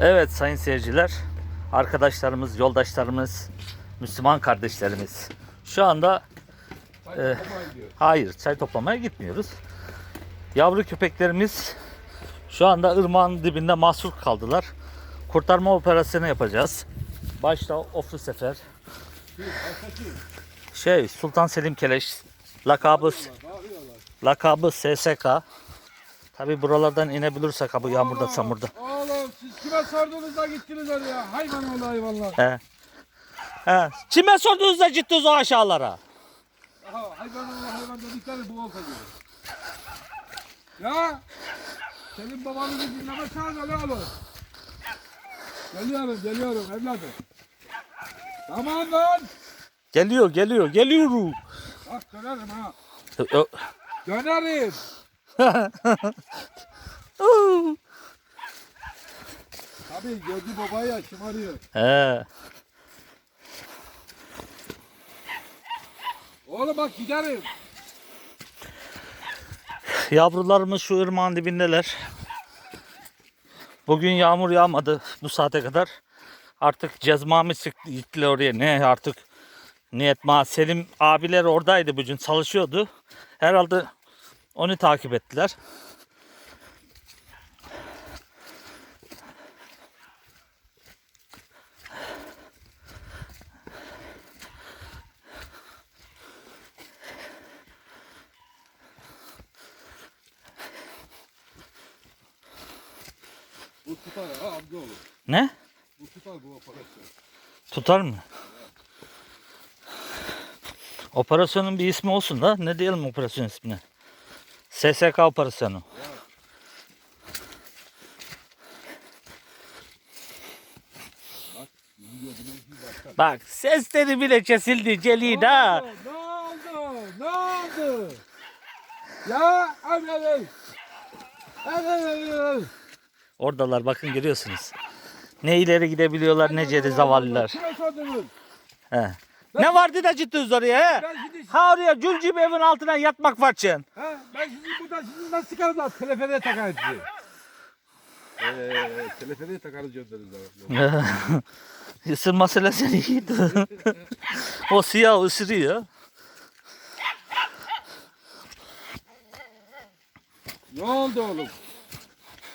Evet sayın seyirciler, arkadaşlarımız, yoldaşlarımız, Müslüman kardeşlerimiz. Şu anda e, hayır çay toplamaya gitmiyoruz. Yavru köpeklerimiz şu anda ırmağın dibinde mahsur kaldılar. Kurtarma operasyonu yapacağız. Başta Oflu Sefer, şey Sultan Selim Keleş, lakabı lakabı SSK. Tabi buralardan inebilirsek ha bu yağmurda çamurda. Siz kime sordunuz da gittiniz oraya? Hayvan oğlu hayvanlar. He. He. Kime sordunuz da gittiniz o aşağılara? Aha, hayvan oğlu hayvan dedikleri bu olsa diyor. Ya senin babanı bir dinleme çağır lan oğlum. Geliyorum geliyorum evladım. Tamam lan. Geliyor geliyor geliyor. Bak dönerim ha. Dönerim. Tabii gördü babayı ya şımarıyor. He. Oğlum bak giderim. Yavrularımız şu ırmağın dibindeler. Bugün yağmur yağmadı bu saate kadar. Artık cezmamı sıktı gittiler oraya. Ne artık niyet ma Selim abiler oradaydı bugün çalışıyordu. Herhalde onu takip ettiler. Bu tutar ha amcaoğlu. Ne? Bu tutar bu operasyon. Tutar mı? Operasyonun bir ismi olsun da ne diyelim operasyon ismine? SSK operasyonu. Bak sesleri bile kesildi Celil ha. Ne oldu? Ne oldu? Ya evet. Evet evet. Oradalar bakın görüyorsunuz. Ne ileri gidebiliyorlar ne geri zavallılar. He. Ne vardı da gittiniz oraya he? Ben şimdi Ha oraya gibi evin altına yatmak var için. ha, ben sizi buradan sizi nasıl çıkarırlar? Teleferiye takarız sizi. Eee teleferiye takarız göndeririz. Isırma meselesi iyiydi. o siyah ısırıyor. Ne oldu oğlum?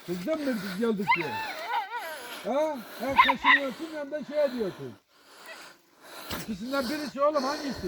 Kızdın mı biz geldik diye? Ha? Hem kaşınıyorsun hem de şey diyorsun. İkisinden birisi oğlum hangisi?